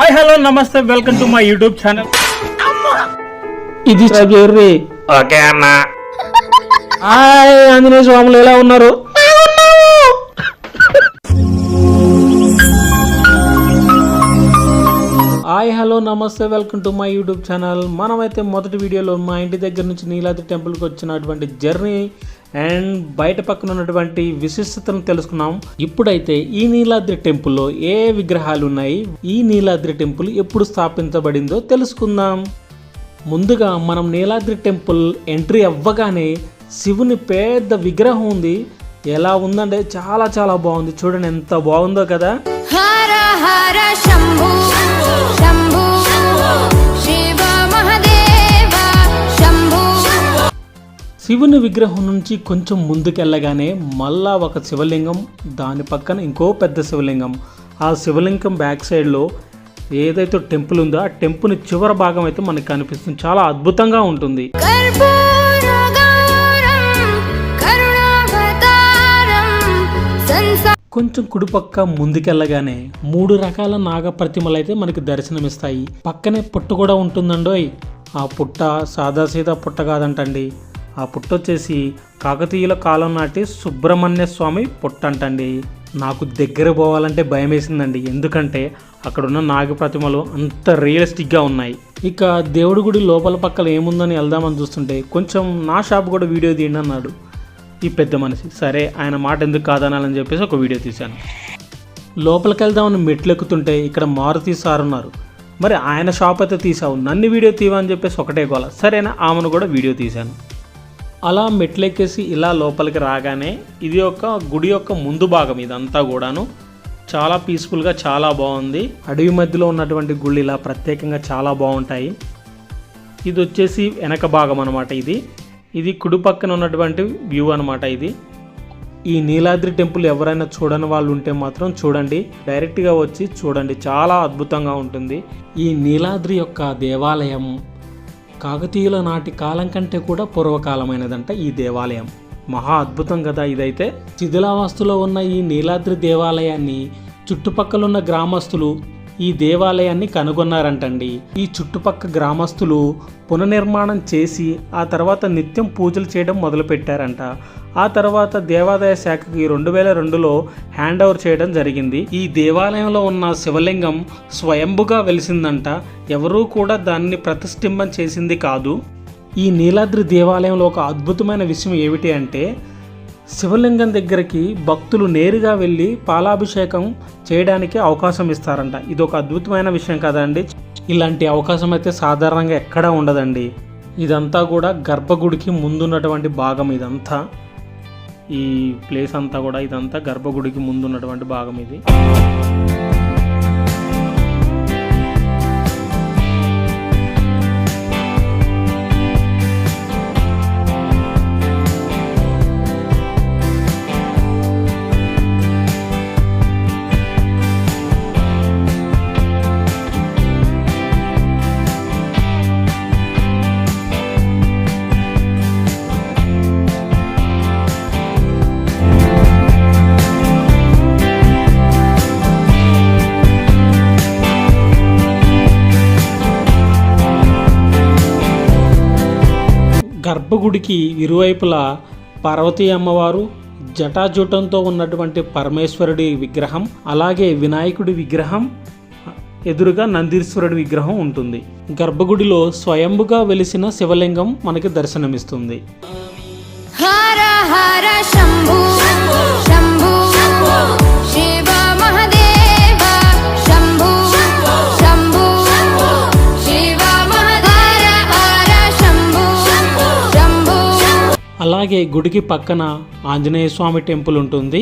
Hi hello నమస్తే welcome to my YouTube channel ఇది చదువుర్రి. ఓకే అన్న. హాయ్ ఆంజనేయ స్వాములు ఎలా ఉన్నారు? హాయ్ హలో నమస్తే welcome to my YouTube channel మనమైతే మొదటి వీడియోలో మా ఇంటి దగ్గర నుంచి నీలాద్రి టెంపుల్కి వచ్చినటువంటి జర్నీ అండ్ బయట పక్కన ఉన్నటువంటి విశిష్టతను తెలుసుకున్నాం. ఇప్పుడైతే ఈ నీలాద్రి టెంపుల్లో ఏ విగ్రహాలు ఉన్నాయి? ఈ నీలాద్రి టెంపుల్ ఎప్పుడు స్థాపించబడిందో తెలుసుకుందాం. ముందుగా మనం నీలాద్రి టెంపుల్ ఎంట్రీ అవ్వగానే శివుని పెద్ద విగ్రహం ఉంది. ఎలా ఉందంటే చాలా చాలా బాగుంది. చూడండి ఎంత బాగుందో కదా. హర హర శంభు శంభు. శివుని విగ్రహం నుంచి కొంచెం ముందుకెళ్ళగానే మళ్ళా ఒక శివలింగం దాని పక్కన ఇంకో పెద్ద శివలింగం. ఆ శివలింగం బ్యాక్ సైడ్లో ఏదైతే టెంపుల్ ఉందో ఆ టెంపుల్ చివరి భాగం అయితే మనకి కనిపిస్తుంది. చాలా అద్భుతంగా ఉంటుంది. కొంచెం కుడిపక్క ముందుకెళ్ళగానే మూడు రకాల నాగ ప్రతిమలు అయితే మనకి దర్శనమిస్తాయి. పక్కనే పుట్ట కూడా ఉంటుందండోయ్. ఆ పుట్ట సాదాసీదా పుట్ట కాదంటండి. ఆ పుట్టొచ్చేసి కాకతీయుల కాలం నాటి సుబ్రహ్మణ్య స్వామి పుట్టంటండి. నాకు దగ్గర పోవాలంటే భయం వేసిందండి ఎందుకంటే అక్కడున్న నాగ ప్రతిమలు అంత రియలిస్టిక్గా ఉన్నాయి. ఇక దేవుడి గుడి లోపల పక్కల ఏముందని వెళ్దామని చూస్తుంటే కొంచెం నా షాప్ కూడా వీడియో తీయండి అన్నాడు. ఈ పెద్ద మనిషి. సరే ఆయన మాట ఎందుకు కాదనాలని చెప్పేసి ఒక వీడియో తీశాను. లోపలికి వెళ్దామని మెట్లు ఎక్కుతుంటే ఇక్కడ మారుతి సార్ ఉన్నారు. మరి ఆయన షాప్ అయితే తీసావు నన్ను వీడియో తీవని చెప్పేసి ఒకటే గోల. సరేనా ఆమెను కూడా వీడియో తీశాను. అలా మెట్లెక్కేసి ఇలా లోపలికి రాగానే ఇది ఒక గుడి యొక్క ముందు భాగం ఇదంతా కూడాను. చాలా పీస్ఫుల్గా చాలా బాగుంది. అడవి మధ్యలో ఉన్నటువంటి గుళ్ళు ఇలా ప్రత్యేకంగా చాలా బాగుంటాయి. ఇది వచ్చేసి వెనక భాగం అనమాట ఇది. ఇది కుడి పక్కన ఉన్నటువంటి వ్యూ అనమాట ఇది. ఈ నీలాద్రి టెంపుల్ ఎవరైనా చూడని వాళ్ళు ఉంటే మాత్రం చూడండి. డైరెక్ట్గా వచ్చి చూడండి. చాలా అద్భుతంగా ఉంటుంది. ఈ నీలాద్రి యొక్క దేవాలయం కాకతీయుల నాటి కాలం కంటే కూడా పూర్వకాలమైనదంట ఈ దేవాలయం. మహా అద్భుతం కదా ఇదైతే. శిథిలావస్థలో ఉన్న ఈ నీలాద్రి దేవాలయాన్ని చుట్టుపక్కల ఉన్న గ్రామస్తులు ఈ దేవాలయాన్ని కనుగొన్నారంటండి. ఈ చుట్టుపక్క గ్రామస్తులు పునర్నిర్మాణం చేసి ఆ తర్వాత నిత్యం పూజలు చేయడం మొదలుపెట్టారంట. ఆ తర్వాత దేవాదాయ శాఖకి రెండు వేల రెండులో హ్యాండ్ ఓవర్ చేయడం జరిగింది. ఈ దేవాలయంలో ఉన్న శివలింగం స్వయంభుగా వెలిసిందంట. ఎవరూ కూడా దాన్ని ప్రతిష్ఠింపం చేసింది కాదు. ఈ నీలాద్రి దేవాలయంలో ఒక అద్భుతమైన విషయం ఏమిటి అంటే శివలింగం దగ్గరికి భక్తులు నేరుగా వెళ్ళి పాలాభిషేకం చేయడానికి అవకాశం ఇస్తారంట. ఇది ఒక అద్భుతమైన విషయం కదండి. ఇలాంటి అవకాశం అయితే సాధారణంగా ఎక్కడా ఉండదండి. ఇదంతా కూడా గర్భగుడికి ముందున్నటువంటి భాగం ఇదంతా. ఈ ప్లేస్ అంతా కూడా ఇదంతా గర్భగుడికి ముందున్నటువంటి భాగం ఇది. గర్భగుడికి ఇరువైపులా పార్వతీ అమ్మవారు జటాజూటంతో ఉన్నటువంటి పరమేశ్వరుడి విగ్రహం అలాగే వినాయకుడి విగ్రహం ఎదురుగా నందీశ్వరుడి విగ్రహం ఉంటుంది. గర్భగుడిలో స్వయంభుగా వెలిసిన శివలింగం మనకి దర్శనమిస్తుంది. హర హర శంభు అలాగే గుడికి పక్కన ఆంజనేయ స్వామి టెంపుల్ ఉంటుంది.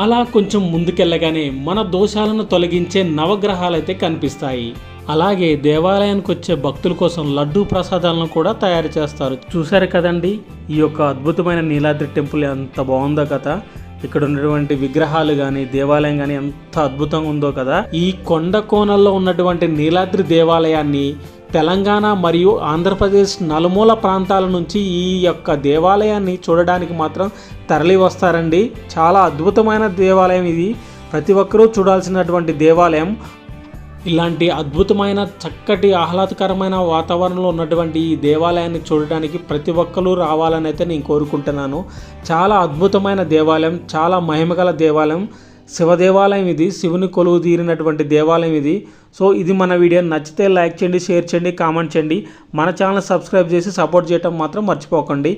అలా కొంచెం ముందుకెళ్ళగానే మన దోషాలను తొలగించే నవగ్రహాలు అయితే కనిపిస్తాయి. అలాగే దేవాలయానికి వచ్చే భక్తుల కోసం లడ్డూ ప్రసాదాలను కూడా తయారు చేస్తారు. చూశారు కదండి ఈ యొక్క అద్భుతమైన నీలాద్రి టెంపుల్ ఎంత బాగుందో కదా. ఇక్కడ ఉన్నటువంటి విగ్రహాలు కానీ దేవాలయం కానీ ఎంత అద్భుతంగా ఉందో కదా. ఈ కొండ కోణంలో ఉన్నటువంటి నీలాద్రి దేవాలయాన్ని తెలంగాణ మరియు ఆంధ్రప్రదేశ్ నలుమూల ప్రాంతాల నుంచి ఈ యొక్క దేవాలయాన్ని చూడడానికి మాత్రం తరలి వస్తారండి. చాలా అద్భుతమైన దేవాలయం ఇది. ప్రతి ఒక్కరూ చూడాల్సినటువంటి దేవాలయం ఇలాంటి అద్భుతమైన చక్కటి ఆహ్లాదకరమైన వాతావరణంలో ఉన్నటువంటి ఈ దేవాలయాన్ని చూడడానికి ప్రతి ఒక్కరూ రావాలని అయితే నేను కోరుకుంటున్నాను. చాలా అద్భుతమైన దేవాలయం చాలా మహిమగల దేవాలయం. శివ దేవాలయం ఇది శివుని కొలువు తీరినటువంటి దేవాలయం ఇది. సో ఇది మన వీడియో. నచ్చితే లైక్ చేయండి షేర్ చేయండి కామెంట్ చేయండి. మన ఛానల్ సబ్స్క్రైబ్ చేసి సపోర్ట్ చేయడం మాత్రం మర్చిపోకండి.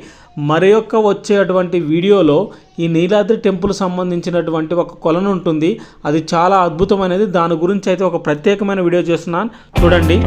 మరి యొక్క వచ్చేటువంటి వీడియోలో ఈ నీలాద్రి టెంపుల్ సంబంధించినటువంటి ఒక కొలను ఉంటుంది. అది చాలా అద్భుతమైనది. దాని గురించి అయితే ఒక ప్రత్యేకమైన వీడియో చేస్తున్నాను. చూడండి.